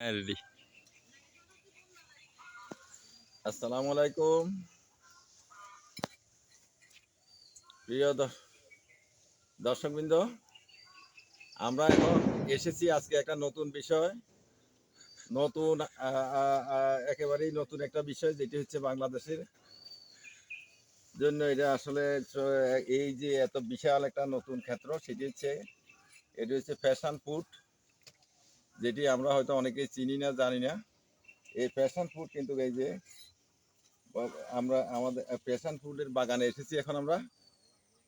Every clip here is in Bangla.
রেডি আসসালামু আলাইকুম প্রিয় দর্শকবৃন্দ, আমরা এখন এসেছি আজকে একটা নতুন বিষয়। নতুন একেবারেই নতুন একটা বিষয়, যেটি হচ্ছে বাংলাদেশের জন্য এটা আসলে এই যে এত বিশাল একটা নতুন ক্ষেত্র, সেটি হচ্ছে, এটি হচ্ছে ফ্যাশন ফুড যেটি আমরা হয়তো অনেকেই চিনি না জানি না। এই ফ্যাশন ফুড কিন্তু এই যে আমরা আমাদের ফ্যাশন ফুডের বাগানে এসেছি এখন আমরা।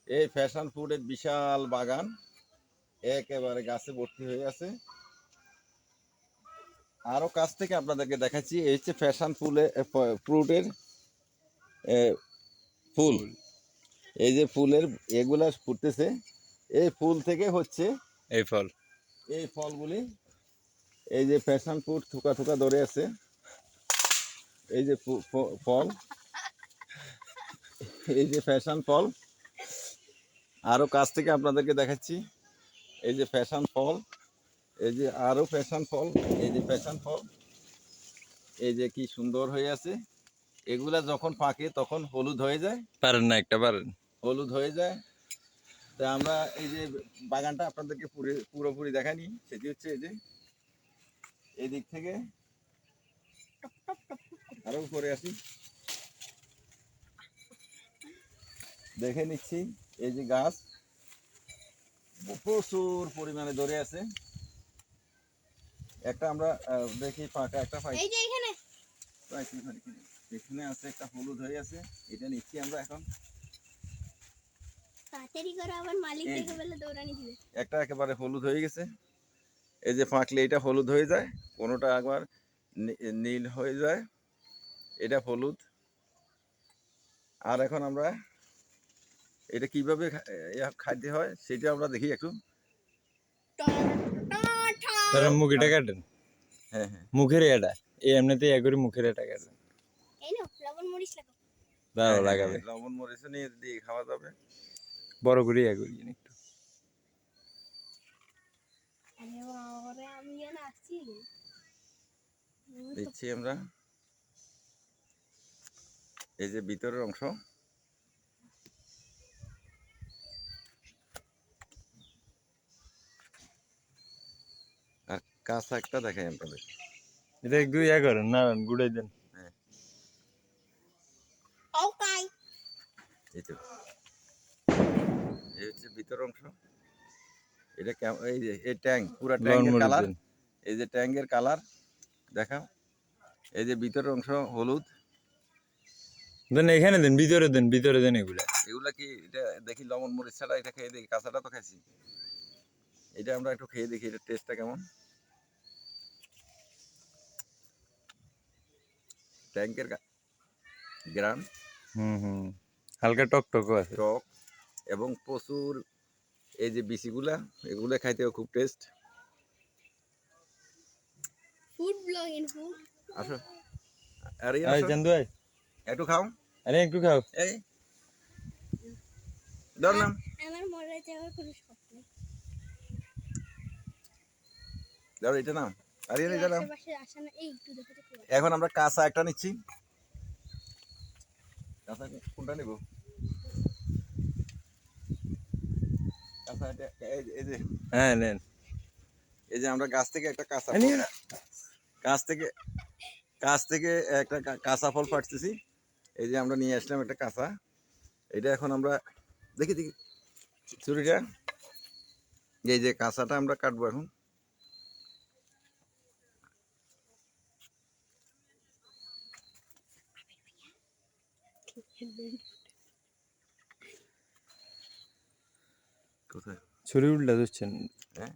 এই ফ্যাশন ফুডের বিশাল বাগান একেবারে গাছে ভর্তি হয়ে আছে। আরও কাছ থেকে আপনাদেরকে দেখাচ্ছি এই হচ্ছে ফ্যাশন ফুলে ফ্রুটের ফুল। এই যে ফুলের এগুলা ফুটতেছে এই ফুল থেকে হচ্ছে এই ফল। এই ফলগুলি এই যে ফ্যাশন ফুড থুকা থুকা ধরে আছে। এই যে ফল। এই যে ফ্যাশন ফল। আরও কাছ থেকে আপনাদেরকে দেখাচ্ছি। এই যে ফ্যাশন ফল। এই যে আরও ফ্যাশন ফল। এই যে ফ্যাশন ফল। এই যে কি সুন্দর হয়ে আছে। এগুলা যখন পাকে তখন হলুদ হয়ে যায়। পারেন না একটা পারেন। হলুদ হয়ে যায়। তা আমরা এই যে বাগানটা আপনাদেরকে পুরো পুরোপুরি দেখানি সেটি হচ্ছে এই যে এই দিক থেকে আরও উপরে আসি। দেখে নিচ্ছি এই যে গাছ প্রচুর পরিমাণে ধরে আছে। একটা আমরা দেখি ফাঁকা একটা পাই এখানে। আছে একটা হলুদ হয়ে আছে এটা নিচ্ছি আমরা এখন। তাড়াতাড়ি করে আবার মালিক দেখে বলে দৌড়ানি দিবে। একটা একেবারে হলুদ হয়ে গেছে। এই যে ফাঁকলে এটা হলুদ হয়ে যায় কোনোটা একবার নীল হয়ে যায় এটা হলুদ। আর এখন আমরা এটা কীভাবে খাইতে হয় সেটা আমরা দেখি একটু। ধরেন মুখিটা কাটেন। হ্যাঁ হ্যাঁ। মুখের এটা এই এমনিতে ইয়ে করে মুখের এটা কাটেন। এই নাও লবণ মরিচ দাঁড়াও হ্যাঁ, লাগাবে। হ্যাঁ, লবণ মরিচ নিয়ে দিয়ে খাওয়া যাবে। বড় করে করি দিচ্ছি আমরা। এই যে ভিতরের অংশ। আর কাঁচা একটা দেখাই আপনাদের এটা একটু ইয়ে করেন না গুড়াই দেন। ওকাই এই তো। এই হচ্ছে ভিতর অংশ। এটা কেমন? এই যে এই ট্যাঙ্ক পুরো ট্যাঙ্কের কালার। এই যে ট্যাঙ্কের কালার দেখাও। এই যে ভিতরের অংশ হলুদ। দেন এখানে দেন ভিতরে দেন ভিতরে দেন এগুলা। এগুলা কি এটা দেখি লবণ মরিচ ছাড়া এটা খেয়ে দেখি কাঁচাটা তো খাইছি। এটা আমরা একটু খেয়ে দেখি এটা টেস্টটা কেমন? ট্যাঙ্কের গ্রাম হুম হুম। হালকা টক টকও আছে। টক এবং প্রচুর এই যে বিচিগুলা এগুলো খাইতেও খুব টেস্ট ফুড ব্লগিং ফুড আসো। আরে আসো, ভাই একটু খাও। আরে একটু খাও। এই। ধর নাম আমার মনে যাওয়ার কোনো শখ নেই। ধর এটা নাম আরে এটা নাম। এখন আমরা কাঁচা একটা নিচ্ছি। কাঁচা কোনটা নেব? কাঁচা এই যে- এই যে। হ্যাঁ নেন। এই যে আমরা গাছ থেকে একটা কাঁচা গাছ থেকে কাছ থেকে একটা কাঁচা ফল পাড়তেছি এই যে আমরা নিয়ে আসলাম একটা কাঁচা। এটা এখন আমরা দেখি দেখি। ছুরিটা এই যে কাঁচাটা আমরা কাটবো এখন। কোথায়? ছুরি উল্টা দিচ্ছেন হ্যাঁ।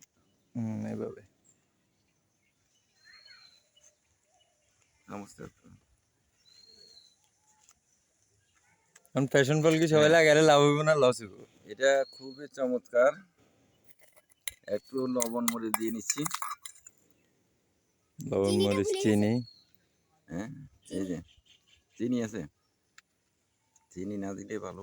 এভাবে নমস্তে কারণ ফ্যাশন ফল কি সবাই লাগালে লাভ হইব না লস হইব। এটা খুবই চমৎকার। একটু লবণ মরিচ দিয়ে নিচ্ছি। লবণ মরিচ চিনি। হ্যাঁ এই যে চিনি আছে। চিনি না দিলে ভালো।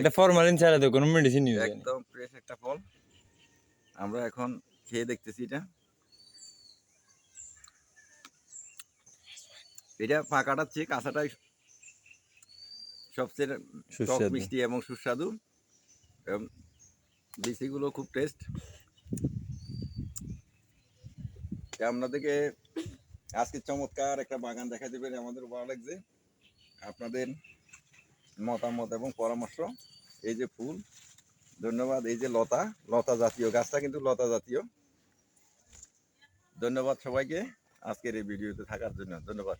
এটা ফরমালিন ছাড়া তো কোনো মেডিসিন ইউজ একদম ফ্রেশ একটা ফল। আমরা এখন খেয়ে দেখতেছি এটা। এটা পাকাটার চেয়ে কাঁচাটাই সবচেয়ে টক সুস্বাদু। মিষ্টি এবং সুস্বাদু। এবং বিচিগুলো খুব টেস্ট আপনাদেরকে আজকে চমৎকার একটা বাগান দেখা দেবেন আমাদের ভালো লাগছে। আপনাদের মতামত এবং পরামর্শ এই যে ফুল ধন্যবাদ। এই যে লতা লতা জাতীয় গাছটা কিন্তু লতা জাতীয়। ধন্যবাদ সবাইকে আজকের এই ভিডিওতে থাকার জন্য। ধন্যবাদ।